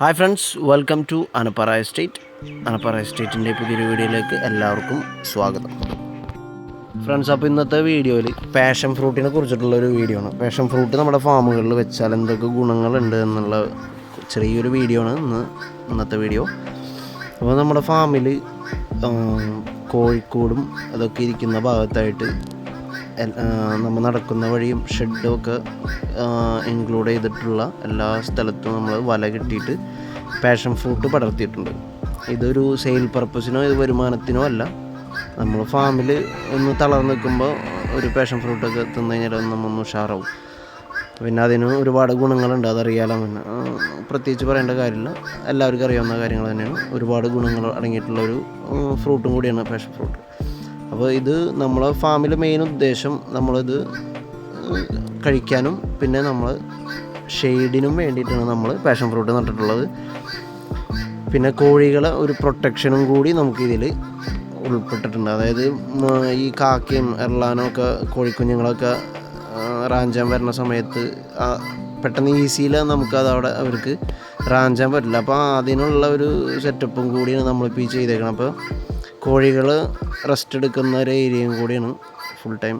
Hi friends welcome to Anappara estate Anappara എസ്റ്റേറ്റിന്റെ പുതിയൊരു വീഡിയോയിലേക്ക് എല്ലാവർക്കും സ്വാഗതം. ഫ്രണ്ട്സ് അപ്പോൾ ഇന്നത്തെ വീഡിയോയിൽ പാഷൻ ഫ്രൂട്ടിനെ കുറിച്ചിട്ടുള്ള ഒരു വീഡിയോ ആണ്. പാഷൻ ഫ്രൂട്ട് നമ്മുടെ ഫാമുകളിൽ വെച്ചാൽ എന്തൊക്കെ ഗുണങ്ങളുണ്ട് എന്നുള്ള ചെറിയൊരു വീഡിയോ ആണ് ഇന്ന് ഇന്നത്തെ വീഡിയോ അപ്പോൾ നമ്മുടെ ഫാമിൽ കോഴിക്കോടും അതൊക്കെ ഇരിക്കുന്ന ഭാഗത്തായിട്ട് നമ്മൾ നടക്കുന്ന വഴിയും ഷെഡും ഒക്കെ ഇൻക്ലൂഡ് ചെയ്തിട്ടുള്ള എല്ലാ സ്ഥലത്തും നമ്മൾ വല കെട്ടിയിട്ട് പാഷൻ ഫ്രൂട്ട് പടർത്തിയിട്ടുണ്ട്. ഇതൊരു സെയിൽ പർപ്പസിനോ ഇത് വരുമാനത്തിനോ അല്ല. നമ്മൾ ഫാമിൽ ഒന്ന് തളർന്ന് നിൽക്കുമ്പോൾ ഒരു പാഷൻ ഫ്രൂട്ടൊക്കെ തിന്നു കഴിഞ്ഞാൽ നമ്മൊന്ന് ഉഷാറാവും. പിന്നെ അതിന് ഒരുപാട് ഗുണങ്ങളുണ്ട് അതറിയാലോ. പിന്നെ പ്രത്യേകിച്ച് പറയേണ്ട കാര്യമില്ല. എല്ലാവർക്കും അറിയാവുന്ന കാര്യങ്ങൾ തന്നെയാണ്. ഒരുപാട് ഗുണങ്ങൾ അടങ്ങിയിട്ടുള്ള ഒരു ഫ്രൂട്ടും കൂടിയാണ് പാഷൻ ഫ്രൂട്ട് അപ്പോൾ ഇത് നമ്മളെ ഫാമിലെ മെയിൻ ഉദ്ദേശം നമ്മളിത് കഴിക്കാനും പിന്നെ നമ്മൾ ഷെയ്ഡിനും വേണ്ടിയിട്ടാണ് നമ്മൾ പാഷൻ ഫ്രൂട്ട് നട്ടിട്ടുള്ളത്. പിന്നെ കോഴികളെ ഒരു പ്രൊട്ടക്ഷനും കൂടി നമുക്കിതിൽ ഉൾപ്പെട്ടിട്ടുണ്ട്. അതായത് ഈ കാക്കയും എറളാനും ഒക്കെ കോഴിക്കുഞ്ഞുങ്ങളൊക്കെ റാഞ്ചാൻ വരുന്ന സമയത്ത് പെട്ടെന്ന് ഈസിയിൽ നമുക്കത് അവിടെ അവർക്ക് റാഞ്ചാൻ പറ്റില്ല. അപ്പോൾ അതിനുള്ള ഒരു സെറ്റപ്പും കൂടിയാണ് നമ്മളിപ്പോൾ ഈ ചെയ്തേക്കണം അപ്പോൾ കോഴികൾ റെസ്റ്റ് എടുക്കുന്ന ഒരു ഏരിയയും കൂടിയാണ് ഫുൾ ടൈം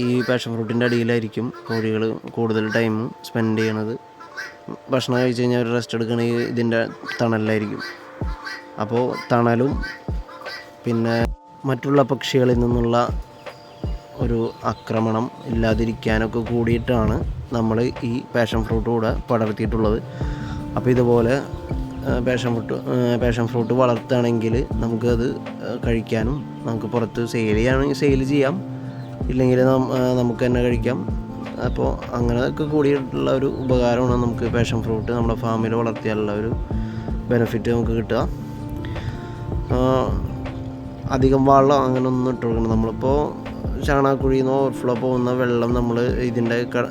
ഈ പാഷൻ ഫ്രൂട്ടിന്റെ അടിയിലായിരിക്കും കോഴികൾ കൂടുതൽ ടൈം സ്പെൻഡ് ചെയ്യണത്. ഭക്ഷണം കഴിച്ച് കഴിഞ്ഞാൽ അവർ റെസ്റ്റ് എടുക്കണ ഈ ഇതിന്റെ തണലിലായിരിക്കും. അപ്പോൾ തണലും പിന്നെ മറ്റുള്ള പക്ഷികളിൽ നിന്നുള്ള ഒരു ആക്രമണം ഇല്ലാതിരിക്കാനൊക്കെ കൂടിയിട്ടാണ് നമ്മൾ ഈ പാഷൻ ഫ്രൂട്ട് കൂടെ പടർത്തിയിട്ടുള്ളത്. അപ്പോൾ ഇതുപോലെ പാഷൻ ഫ്രൂട്ട് പാഷൻ ഫ്രൂട്ട് വളർത്തുകയാണെങ്കിൽ നമുക്കത് കഴിക്കാനും നമുക്ക് പുറത്ത് സെയിൽ ചെയ്യുകയാണെങ്കിൽ സെയിൽ ചെയ്യാം. ഇല്ലെങ്കിൽ നമുക്ക് തന്നെ കഴിക്കാം. അപ്പോൾ അങ്ങനെയൊക്കെ കൂടിയിട്ടുള്ള ഒരു ഉപകാരമാണ് നമുക്ക് പാഷൻ ഫ്രൂട്ട്. നമ്മുടെ ഫാമിൽ വളർത്തിയാലുള്ള ഒരു ബെനിഫിറ്റ് നമുക്ക് കിട്ടുക. അധികം വളം അങ്ങനെ ഒന്നും ഇട്ട് കൊടുക്കണം നമ്മളിപ്പോൾ ചാണകക്കുഴിയിൽ നിന്ന് ഓവർഫ്ലോ പോകുന്ന വെള്ളം നമ്മൾ ഇതിന്റെ കട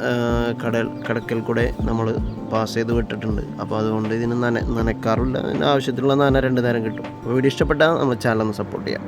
കടൽ കടക്കൽ കൂടെ നമ്മൾ പാസ് ചെയ്ത് വിട്ടിട്ടുണ്ട്. അപ്പോൾ അതുകൊണ്ട് ഇതിന് നന നനയ്ക്കാറില്ല അതിന് ആവശ്യത്തിലുള്ള നന രണ്ട് നേരം കിട്ടും. വീഡിയോ ഇഷ്ടപ്പെട്ടാൽ നമ്മൾ ചാനൽ ഒന്ന് സപ്പോർട്ട് ചെയ്യാം.